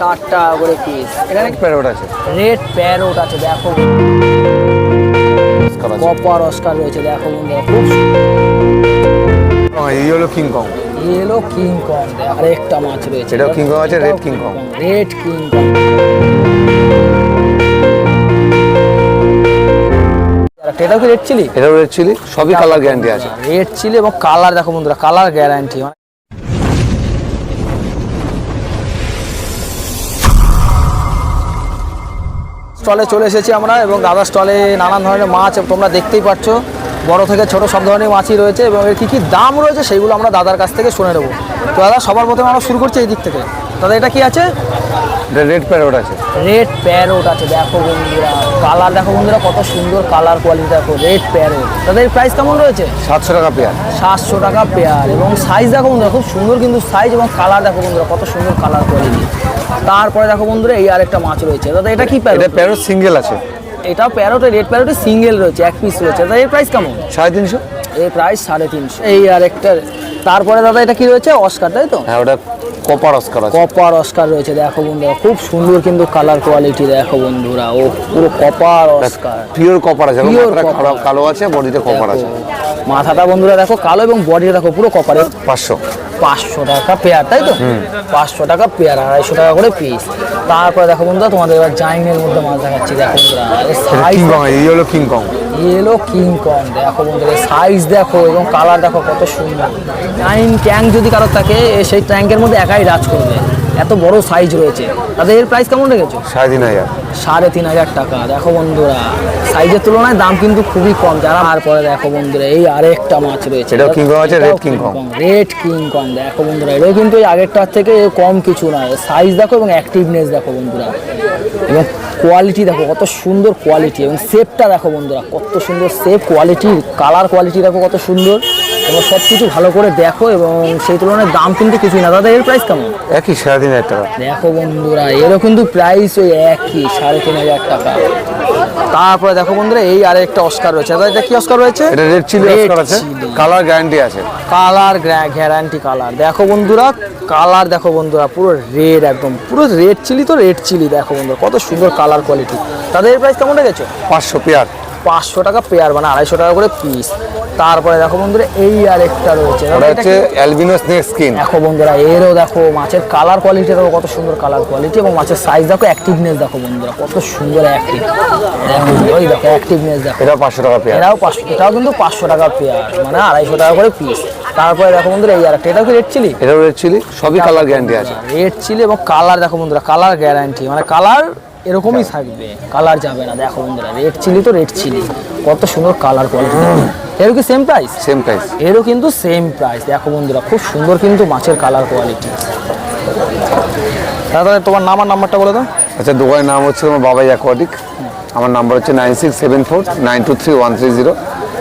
ষাট টাকা করে পিস এখানে প্যারোট আছে? রেড প্যারোট আছে দেখো। কপার অস্কার রয়েছে দেখো বন্ধুরা খুব হ্যাঁ, এই হলো কিং কং ইয়েলো মাছ রয়েছে। king আছে। রেড কিং কং এটাও কি রেড চিলি এটাও রেড চিলি সবই কালার গ্যারান্টি আছে। রেড চিলি এবং কালার দেখো বন্ধুরা কালার গ্যারান্টি স্টলে চলে এসেছি আমরা এবং দাদার স্টলে নানান ধরনের মাছ তোমরা দেখতেই পাচ্ছ। বড় থেকে ছোট সব ধরনের মাছই রয়েছে এবং এর কী কী দাম রয়েছে সেইগুলো আমরা দাদার কাছ থেকে শুনে নেব। তো দাদা সবার প্রথমে আমরা শুরু করছি এই দিক থেকে। দাদা এটা কি আছে? রেড প্যারোট আছে। রেড প্যারোট আছে দেখো বন্ধুরা। কালার দেখো বন্ধুরা কত সুন্দর কালার কোয়ালিটি দেখো রেড প্যারোট দাদা এর প্রাইস কেমন রয়েছে? সাতশো টাকা পেয়ার। সাতশো টাকা পেয়ার এবং সাইজ দেখো বন্ধুরা খুব সুন্দর কিন্তু সাইজ এবং কালার দেখো বন্ধুরা কত সুন্দর কালার কোয়ালিটি তারপরে দেখো বন্ধুরা এই আরেকটা মাছ রয়েছে। দাদা এটা কি এটা প্যারোট প্যারোট সিঙ্গেল আছে। এটা প্যারোটে রেড প্যারোটে সিঙ্গেল রয়েছে এক পিস রয়েছে। দাদা এর প্রাইস কেমন? সাড়ে তিনশো। এর প্রাইস সাড়ে তিনশো। এই আরেকটা তারপরে দাদা এটা কি রয়েছে? অস্কার তাই তো? হ্যাঁ ওটা কপার অস্কার কপার অস্কার রয়েছে দেখো বন্ধুরা খুব সুন্দর কিন্তু কালার কোয়ালিটি দেখো বন্ধুরা ও পুরো কপার অস্কার। পিওর কপার আছে কালো- আছে বডিতে কপার আছে। মাথাটা বন্ধুরা দেখো কালো এবং বডিটা দেখো পুরো কপারের পাঁচশো। পাঁচশো টাকা পেয়ার তাই তো? পাঁচশো টাকা পেয়ার আড়াইশো টাকা করে পিস তারপরে দেখো বন্ধুরা তোমাদের এবার জাইনের মধ্যে মাছ দেখাচ্ছি দেখো বন্ধুরা সাইজ কিং কং এই হলো King Kong yellow King Kong দেখো বন্ধুরা সাইজ দেখো এবং কালার দেখো কত সুন্দর। নাইন ট্যাঙ্ক যদি কারোর থাকে, সেই ট্যাঙ্কের মধ্যে একাই রাজ করবে। এত বড় সাইজ রয়েছে। তাদের এর প্রাইস কেমন রেখেছো? সাড়ে তিন হাজার। সাড়ে তিন হাজার টাকা। দেখো বন্ধুরা সাইজের তুলনায় দাম কিন্তু খুবই কম। যারা আর পরে দেখো বন্ধুরা এই আরেকটা মাছ রয়েছে। king kong আছে, red king kong। Red king kong দেখো বন্ধুরা এটাও কিন্তু এই আগেরটার থেকে কম কিছু নয়। সাইজ দেখো এবং অ্যাক্টিভনেস দেখো বন্ধুরা। এবং কোয়ালিটি দেখো কত সুন্দর কোয়ালিটি এবং শেপটা দেখো বন্ধুরা কত সুন্দর শেপ কোয়ালিটি কালার কোয়ালিটি দেখো কত সুন্দর। এবং সব কিছু ভালো করে দেখো এবং সেই তুলনায় দাম কিন্তু কিছুই না। দাদা এর প্রাইস কেমন? একই সাড়ে তিন হাজার টাকা। দেখো বন্ধুরা এরও কিন্তু প্রাইস ওই একই সাড়ে তিন হাজার টাকা। তারপরে দেখো বন্ধুরা এই আর একটা অস্কার রয়েছে। দাদা এটা কি অস্কার রয়েছে? এটা রেড চিলি অস্কার আছে। কালার গ্যারান্টি আছে। কালার গ্যারান্টি কালার দেখো বন্ধুরা কালার দেখো বন্ধুরা পুরো রেড একদম। পুরো রেড চিলি তো রেড চিলি দেখো বন্ধুরা কত সুন্দর কালার কোয়ালিটি তাদের প্রাইস কেমন রেখেছো পাঁচশো পেয়ার। পাঁচশো টাকা পেয়ার মানে আড়াইশো টাকা করে পিস তারপরে দেখো বন্ধুরা এই আর একটা রয়েছে। এটা হচ্ছে? অ্যালবিনো স্নেক স্কিন দেখো বন্ধুরা এরও দেখো মাছের কালার কোয়ালিটি দেখো কত সুন্দর কালার কোয়ালিটি এবং মাছের সাইজ দেখো অ্যাক্টিভনেস দেখো বন্ধুরা কত সুন্দর অ্যাক্টিভ দেখো ওই দেখো অ্যাক্টিভনেস দেখো। এটা পাঁচশো টাকা পেয়ার। এরাও পাঁচশো এটাও কিন্তু পাঁচশো টাকা পেয়ার মানে আড়াইশো টাকা করে পিস তারপরে দেখো বন্ধুরা এই আর একটা এটাও কি রেড চিলি এটাও রেড চিলি সবই কালার গ্যারান্টি আছে। রেড চিলি এবং কালার দেখো বন্ধুরা কালার গ্যারান্টি মানে কালার এরকমই থাকবে। কালার যাবে না। দেখো বন্ধুরা রেড চিলি তো রেড চিলি কত সুন্দর কালার কোয়ালিটি এরও কি সেম প্রাইস সেম প্রাইস এরও কিন্তু সেম প্রাইস দেখো বন্ধুরা খুব সুন্দর কিন্তু মাছের কালার কোয়ালিটি দাদা তোমার নাম আর নাম্বারটা বলে দাও। আচ্ছা দোকানের নাম হচ্ছে আমার বাবাই অ্যাকোয়াটিক আমার নাম্বার হচ্ছে nine six seven four nine two three one three zero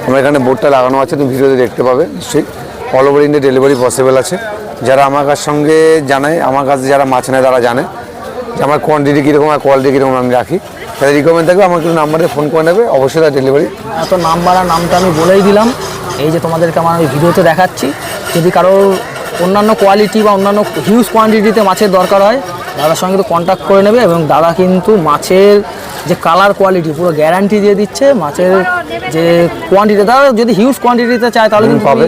আমার এখানে বোর্ডটা লাগানো আছে তুমি ভিডিওতে দেখতে পাবে নিশ্চয়ই। All over India delivery possible আছে। যারা আমার কাছ সঙ্গে জানায় আমার কাছে যারা মাছ নেয় তারা জানে। যে আমার কোয়ান্টিটি কীরকম আর কোয়ালিটি কীরকম আমি রাখি। তাদের রিকমেন্ড থাকবে আমার একটু নাম্বারে ফোন করে নেবে অবশ্যই তার ডেলিভারি এত নাম্বার আর নামটা আমি বলেই দিলাম। এই যে তোমাদেরকে আমার আমি ভিডিওতে দেখাচ্ছি। যদি কারোর অন্যান্য কোয়ালিটি বা অন্যান্য হিউজ কোয়ান্টিটিতে মাছের দরকার হয় দাদার সঙ্গে তো কন্ট্যাক্ট করে নেবে এবং দাদা কিন্তু মাছের যে কালার কোয়ালিটি পুরো গ্যারান্টি দিয়ে দিচ্ছে। মাছের যে কোয়ান্টিটি দাদা যদি হিউজ কোয়ান্টিটিতে চায় তাহলে কিন্তু পাবে।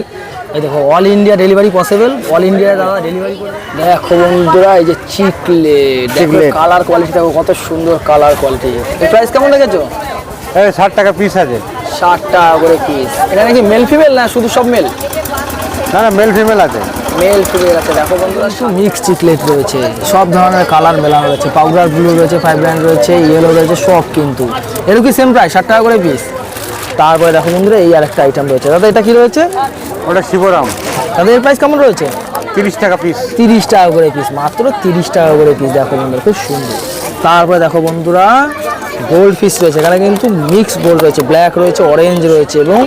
এই দেখো all India delivery possible all India দাদা ডেলিভারি করে দেখো বন্ধুরা এই যে চিকলে দেখো কালার কোয়ালিটি দেখো কত সুন্দর কালার কোয়ালিটি এই প্রাইস কেমন লেগেছো ষাট টাকা পিস আছে। ষাট টাকা করে পিস এটা নাকি মেল ফিমেল না শুধু সব মেল না না মেল ফিমেল আছে। মেল ফিমেল আছে দেখো বন্ধুরা। শুধু মিক্স চিকলেট রয়েছে। সব ধরনের কালার মেলানো রয়েছে। পাউডার ব্লু রয়েছে ফাইভ ব্র্যান্ড রয়েছে ইয়েলো রয়েছে সব কিন্তু। এরও কি সেম প্রাইস ষাট টাকা করে পিস তারপরে দেখো বন্ধুরা এই আরেকটা আইটেম রয়েছে। দাদা এটা কি রয়েছে? ওটা শিবরাম। দাদা এর প্রাইস কেমন রয়েছে? তিরিশ টাকা পিস তিরিশ টাকা করে পিস মাত্র তিরিশ টাকা করে পিস দেখো বন্ধুরা খুব সুন্দর। তারপরে দেখো বন্ধুরা গোল্ড ফিশ রয়েছে এখানে কিন্তু মিক্স গোল্ড রয়েছে ব্ল্যাক রয়েছে অরেঞ্জ রয়েছে এবং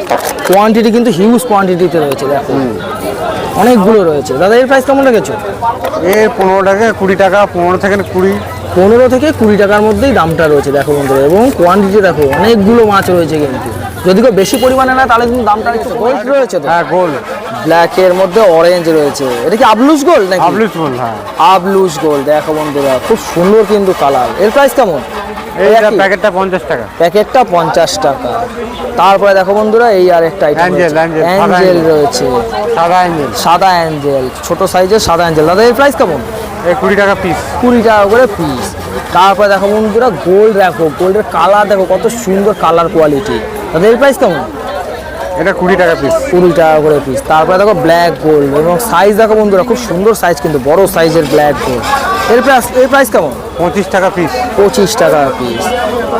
কোয়ান্টিটি কিন্তু হিউজ কোয়ান্টিটিতে রয়েছে দেখো। অনেকগুলো রয়েছে। দাদা এর প্রাইস কেমন রেখেছো? এ পনেরো টাকা কুড়ি টাকা পনেরো থেকে কুড়ি। পনেরো থেকে কুড়ি টাকার মধ্যেই দামটা রয়েছে দেখো বন্ধুরা এবং কোয়ান্টিটি দেখো অনেকগুলো মাছ রয়েছে কিন্তু। যদি কেউ বেশি পরিমাণে না তাহলে কিন্তু দামটা একটু গোল্ড রয়েছে তো? হ্যাঁ গোল ব্ল্যাকের মধ্যে অরেঞ্জ রয়েছে। এটা কি আবলুস গোল্ড নাকি? আবলুস বল হ্যাঁ। আবলুস গোল্ড দেখো বন্ধুরা খুব সুন্দর কিন্তু কালার। এর প্রাইস কেমন? এইটা? প্যাকেটটা পঞ্চাশ টাকা। প্যাকেটটা পঞ্চাশ টাকা। তারপরে দেখো বন্ধুরা এই আর একটা আইটেম Angel, angel, সাদা অ্যাঞ্জেল রয়েছে। সাদা অ্যাঞ্জেল সাদা অ্যাঞ্জেল ছোট সাইজের সাদা অ্যাঞ্জেল দাদা এর প্রাইস কেমন? এই কুড়ি টাকা পিস কুড়ি টাকা করে পিস তারপরে দেখো বন্ধুরা গোল্ড দেখো গোল্ডের কালার দেখো কত সুন্দর কালার কোয়ালিটি দাদা এর প্রাইস কেমন? এটা কুড়ি টাকা পিস কুড়ি টাকা করে পিস তারপরে দেখো ব্ল্যাক গোল্ড এবং সাইজ দেখো বন্ধুরা খুব সুন্দর সাইজ কিন্তু বড় সাইজের ব্ল্যাক গোল্ড এর প্রাইস এর প্রাইস কেমন? পঁচিশ টাকা পিস পঁচিশ টাকা পিস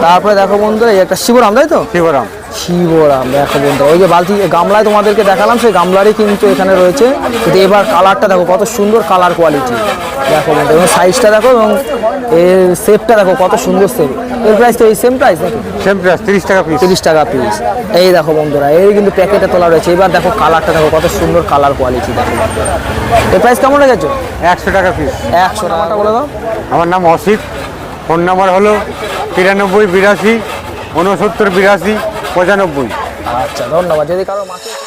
তারপরে দেখো বন্ধুরা একটা শিবরাম তাই তো? শিবরাম। শিবরাম দেখো বন্ধুরা ওই যে বালতি গামলায় তোমাদেরকে দেখালাম সেই গামলারই কিন্তু এখানে রয়েছে। কিন্তু এবার কালারটা দেখো কত সুন্দর কালার কোয়ালিটি দেখো বন্ধু এবং সাইজটা দেখো এবং এর শেপটা দেখো কত সুন্দর শেপ এর প্রাইস তো এই সেম প্রাইস নাকি? সেম প্রাইস তিরিশ টাকা পিস তিরিশ টাকা পিস এই দেখো বন্ধুরা এই কিন্তু প্যাকেটে তোলা রয়েছে। এবার দেখো কালারটা দেখো কত সুন্দর কালার কোয়ালিটি দেখো। এর প্রাইস কেমন রেখেছো? একশো টাকা পিস একশো টাকাটা বলে দাও। আমার নাম অসিত ফোন নাম্বার হলো তিরানব্বই বিরাশি উনসত্তর বিরাশি পঁচানব্বই। আচ্ছা ধন্যবাদ। যদি কারও মাছের